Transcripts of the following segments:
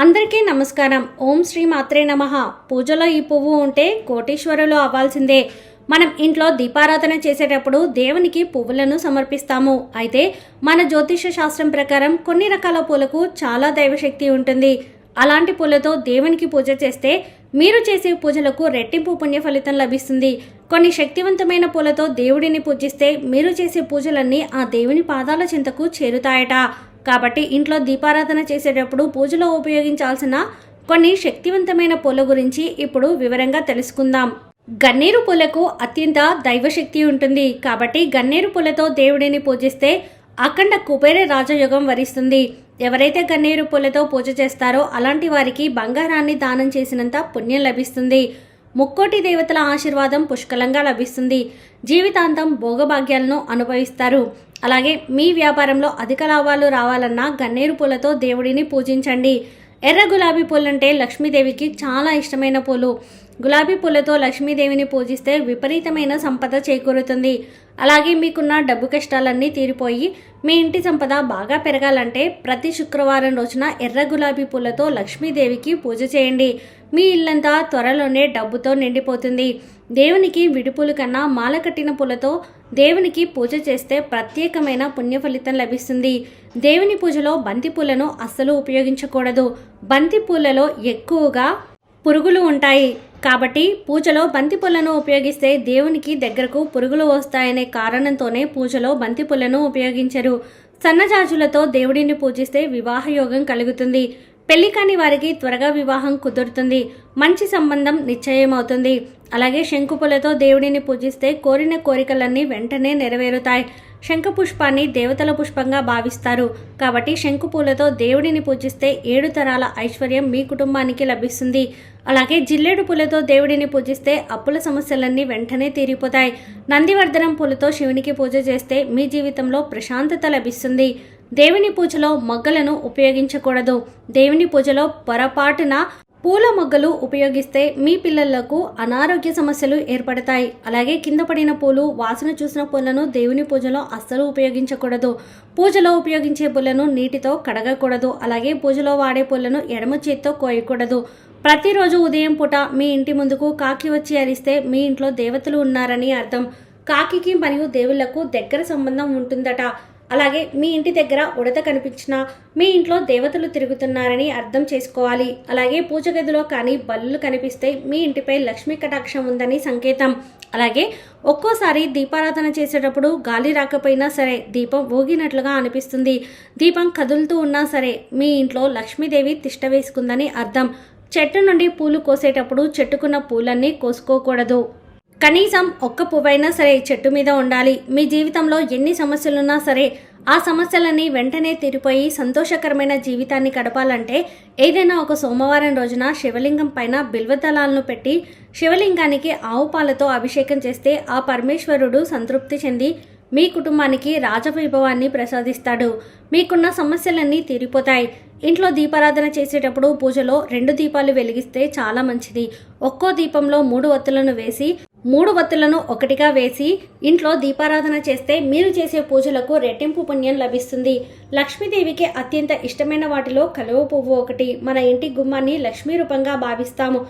అందరికీ నమస్కారం. ఓం శ్రీ మాత్రే నమ. పూజలో ఈ పువ్వు ఉంటే కోటీశ్వరులు అవ్వాల్సిందే. మనం ఇంట్లో దీపారాధన చేసేటప్పుడు దేవునికి పువ్వులను సమర్పిస్తాము. అయితే మన జ్యోతిష శాస్త్రం ప్రకారం కొన్ని రకాల పూలకు చాలా దైవశక్తి ఉంటుంది. అలాంటి పూలతో దేవునికి పూజ చేస్తే మీరు చేసే పూజలకు రెట్టింపు పుణ్య ఫలితం లభిస్తుంది. కొన్ని శక్తివంతమైన పూలతో దేవుడిని పూజిస్తే మీరు చేసే పూజలన్నీ ఆ దేవుని పాదాల చింతకు చేరుతాయట. కాబట్టి ఇంట్లో దీపారాధన చేసేటప్పుడు పూజలో ఉపయోగించాల్సిన కొన్ని శక్తివంతమైన పూల గురించి ఇప్పుడు వివరంగా తెలుసుకుందాం. గన్నేరు పూలకు అత్యంత దైవశక్తి ఉంటుంది. కాబట్టి గన్నేరు పూలతో దేవుడిని పూజిస్తే అఖండ కుబేర రాజయోగం వరిస్తుంది. ఎవరైతే గన్నేరు పూలతో పూజ చేస్తారో అలాంటి వారికి బంగారాన్ని దానం చేసినంత పుణ్యం లభిస్తుంది. ముక్కోటి దేవతల ఆశీర్వాదం పుష్కలంగా లభిస్తుంది. జీవితాంతం భోగభాగ్యాలను అనుభవిస్తారు. అలాగే మీ వ్యాపారంలో అధిక లాభాలు రావాలన్నా గన్నేరు పూలతో దేవుడిని పూజించండి. ఎర్ర గులాబీ పూలంటే లక్ష్మీదేవికి చాలా ఇష్టమైన పూలు. గులాబీ పూలతో లక్ష్మీదేవిని పూజిస్తే విపరీతమైన సంపద చేకూరుతుంది. అలాగే మీకున్న డబ్బు కష్టాలన్నీ తీరిపోయి మీ ఇంటి సంపద బాగా పెరగాలంటే ప్రతి శుక్రవారం రోజున ఎర్ర గులాబీ పూలతో లక్ష్మీదేవికి పూజ చేయండి. మీ ఇల్లంతా త్వరలోనే డబ్బుతో నిండిపోతుంది. దేవునికి విడిపూలు కన్నా మాల కట్టిన పూలతో దేవునికి పూజ చేస్తే ప్రత్యేకమైన పుణ్య ఫలితం లభిస్తుంది. దేవుని పూజలో బంతి పూలను అస్సలు ఉపయోగించకూడదు. బంతి పూలలో ఎక్కువగా పురుగులు ఉంటాయి. కాబట్టి పూజలో బంతి పూలను ఉపయోగిస్తే దేవునికి దగ్గరకు పురుగులు వస్తాయనే కారణంతోనే పూజలో బంతి పూలను ఉపయోగించరు. సన్నజాజులతో దేవుడిని పూజిస్తే వివాహయోగం కలుగుతుంది. పెళ్ళి కాని వారికి త్వరగా వివాహం కుదురుతుంది. మంచి సంబంధం నిశ్చయమవుతుంది. అలాగే శంకుపులతో దేవుడిని పూజిస్తే కోరిన కోరికలన్నీ వెంటనే నెరవేరుతాయి. శంఖ పుష్పాన్ని దేవతల పుష్పంగా భావిస్తారు. కాబట్టి శంకు పూలతో దేవుడిని పూజిస్తే ఏడు తరాల ఐశ్వర్యం మీ కుటుంబానికి లభిస్తుంది. అలాగే జిల్లేడు పూలతో దేవుడిని పూజిస్తే అప్పుల సమస్యలన్నీ వెంటనే తీరిపోతాయి. నందివర్ధనం పూలతో శివునికి పూజ చేస్తే మీ జీవితంలో ప్రశాంతత లభిస్తుంది. దేవుని పూజలో మొగ్గలను ఉపయోగించకూడదు. దేవుని పూజలో పొరపాటున పూల మొగ్గలు ఉపయోగిస్తే మీ పిల్లలకు అనారోగ్య సమస్యలు ఏర్పడతాయి. అలాగే కింద పడిన పూలు వాసన చూసిన పూలను దేవుని పూజలో అస్సలు ఉపయోగించకూడదు. పూజలో ఉపయోగించే పూలను నీటితో కడగకూడదు. అలాగే పూజలో వాడే పూలను ఎడమ చేత్తో కోయకూడదు. ప్రతిరోజు ఉదయం పూట మీ ఇంటి ముందుకు కాకి వచ్చి అరిస్తే మీ ఇంట్లో దేవతలు ఉన్నారని అర్థం. కాకికి మరియు దేవుళ్ళకు దగ్గర సంబంధం ఉంటుందట. అలాగే మీ ఇంటి దగ్గర ఉడత కనిపించినా మీ ఇంట్లో దేవతలు తిరుగుతున్నారని అర్థం చేసుకోవాలి. అలాగే పూజ గదిలో కానీ బల్లులు కనిపిస్తే మీ ఇంటిపై లక్ష్మీ కటాక్షం ఉందని సంకేతం. అలాగే ఒక్కోసారి దీపారాధన చేసేటప్పుడు గాలి రాకపోయినా సరే దీపం ఊగినట్లుగా అనిపిస్తుంది. దీపం కదులుతూ ఉన్నా సరే మీ ఇంట్లో లక్ష్మీదేవి తిష్ట వేసుకుందని అర్థం. చెట్టు నుండి పూలు కోసేటప్పుడు చెట్టుకున్న పూలన్నీ కోసుకోకూడదు. కనీసం ఒక్క పువ్వైనా సరే చెట్టు మీద ఉండాలి. మీ జీవితంలో ఎన్ని సమస్యలున్నా సరే ఆ సమస్యలన్నీ వెంటనే తీరిపోయి సంతోషకరమైన జీవితాన్ని గడపాలంటే ఏదైనా ఒక సోమవారం రోజున శివలింగం పైన బిల్వదళాలను పెట్టి శివలింగానికి ఆవు పాలతో అభిషేకం చేస్తే ఆ పరమేశ్వరుడు సంతృప్తి చెంది మీ కుటుంబానికి రాజవైభవాన్ని ప్రసాదిస్తాడు. మీకున్న సమస్యలన్నీ తీరిపోతాయి. ఇంట్లో దీపారాధన చేసేటప్పుడు పూజలో రెండు దీపాలు వెలిగిస్తే చాలా మంచిది. ఒక్కో దీపంలో మూడు ఒత్తులను వేసి మూడు వత్తులను ఒకటిగా వేసి ఇంట్లో దీపారాధన చేస్తే మీరు చేసే పూజలకు రెట్టింపు పుణ్యం లభిస్తుంది. లక్ష్మీదేవికి అత్యంత ఇష్టమైన వాటిలో కలువ పువ్వు ఒకటి. మన ఇంటి గుమ్మాన్ని లక్ష్మీ రూపంగా భావిస్తాము.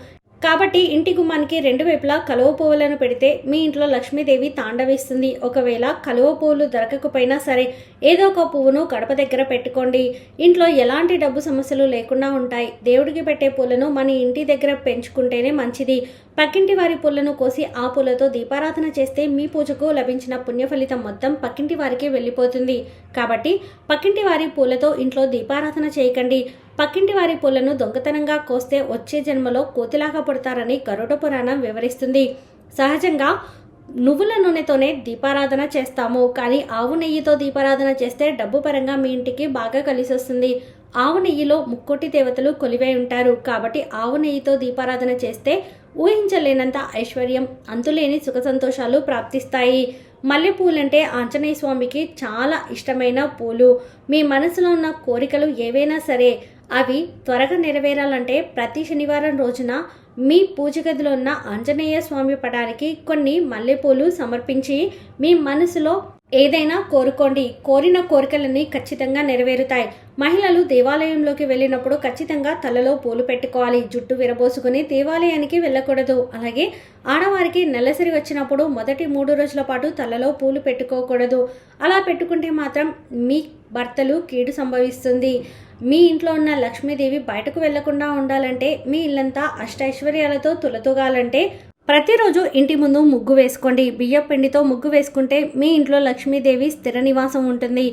కాబట్టి ఇంటి గుమ్మానికి రెండు వైపులా కలువ పువ్వులను పెడితే మీ ఇంట్లో లక్ష్మీదేవి తాండవిస్తుంది ఒకవేళ కలువ పువ్వులు దొరకకపోయినా సరే ఏదో ఒక పువ్వును గడప దగ్గర పెట్టుకోండి. ఇంట్లో ఎలాంటి డబ్బు సమస్యలు లేకుండా ఉంటాయి. దేవుడికి పెట్టే పూలను మన ఇంటి దగ్గర పెంచుకుంటేనే మంచిది. పక్కింటి వారి పూలను కోసి ఆ పూలతో దీపారాధన చేస్తే మీ పూజకు లభించిన పుణ్య ఫలితం మొత్తం పక్కింటి వారికి వెళ్ళిపోతుంది. కాబట్టి పక్కింటి వారి పూలతో ఇంట్లో దీపారాధన చేయకండి. పక్కింటి వారి పూలను దొంగతనంగా కోస్తే వచ్చే జన్మలో కోతిలాగా పడతారని గరుడ పురాణం వివరిస్తుంది. సహజంగా నువ్వుల నూనెతోనే దీపారాధన చేస్తాము కానీ ఆవు నెయ్యితో దీపారాధన చేస్తే డబ్బు పరంగా మీ ఇంటికి బాగా కలిసి వస్తుంది ఆవు నెయ్యిలో ముక్కోటి దేవతలు కొలివై ఉంటారు కాబట్టి ఆవు నెయ్యితో దీపారాధన చేస్తే ఊహించలేనంత ఐశ్వర్యం అంతులేని సుఖ సంతోషాలు ప్రాప్తిస్తాయి. మల్లెపూలంటే ఆంజనేయ స్వామికి చాలా ఇష్టమైన పూలు. మీ మనసులో ఉన్న కోరికలు ఏవైనా సరే అవి త్వరగా నెరవేరాలంటే ప్రతి శనివారం రోజున మీ పూజ గదిలో ఉన్న ఆంజనేయ స్వామి పటానికి కొన్ని మల్లెపూలు సమర్పించి మీ మనసులో ఏదైనా కోరుకోండి. కోరిన కోరికలన్నీ ఖచ్చితంగా నెరవేరుతాయి. మహిళలు దేవాలయంలోకి వెళ్ళినప్పుడు ఖచ్చితంగా తలలో పూలు పెట్టుకోవాలి. జుట్టు విరబోసుకుని దేవాలయానికి వెళ్ళకూడదు. అలాగే ఆడవారికి నెలసరి వచ్చినప్పుడు మొదటి మూడు రోజుల పాటు తలలో పూలు పెట్టుకోకూడదు. అలా పెట్టుకుంటే మాత్రం మీ భర్తలు కీడు సంభవిస్తుంది. మీ ఇంట్లో ఉన్న లక్ష్మీదేవి బయటకు వెళ్ళకుండా ఉండాలంటే మీ ఇల్లంతా అష్టైశ్వర్యాలతో తులతూగాలంటే ప్రతిరోజు ఇంటి ముందు ముగ్గు వేసుకోండి. బియ్యం పిండితో ముగ్గు వేసుకుంటే మీ ఇంట్లో లక్ష్మీదేవి స్థిర నివాసం ఉంటుంది.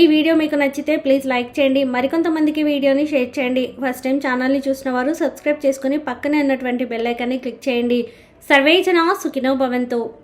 ఈ వీడియో మీకు నచ్చితే ప్లీజ్ లైక్ చేయండి. మరికొంతమందికి వీడియోని షేర్ చేయండి. ఫస్ట్ టైం ఛానల్ని చూసిన వారు సబ్స్క్రైబ్ చేసుకుని పక్కనే ఉన్నటువంటి బెల్లైకాన్ని క్లిక్ చేయండి. సర్వేజన సుఖినో భవంతు.